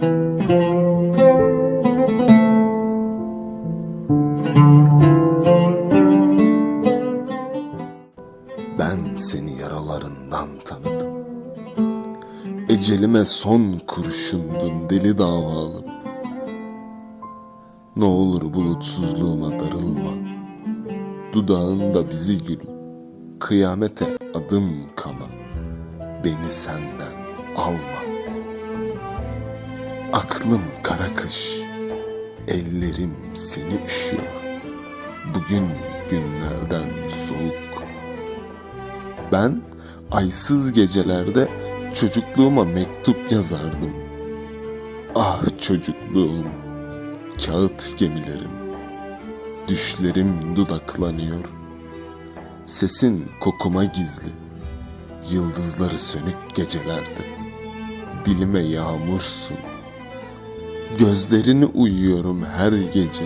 Ben seni yaralarından tanıdım. Ecelime son kurşundun deli davalım. Ne olur bulutsuzluğuma darılma. Dudağında bizi gül. Kıyamete adım kala. Beni senden alma. Aklım kara kış, ellerim seni üşüyor. Bugün günlerden soğuk. Ben aysız gecelerde çocukluğuma mektup yazardım. Ah çocukluğum, kağıt gemilerim, düşlerim dudaklanıyor. Sesin kokuma gizli, yıldızları sönük gecelerde. Dilime yağmursun, gözlerini uyuyorum her gece.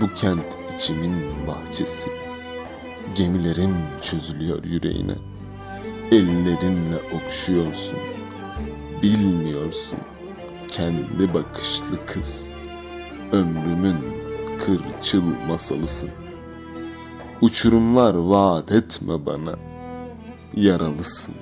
Bu kent içimin bahçesi. Gemilerim çözülüyor yüreğine. Ellerinle okşuyorsun. Bilmiyorsun kendi bakışlı kız. Ömrümün kırçıl masalısın. Uçurumlar vaat etme bana. Yaralısın.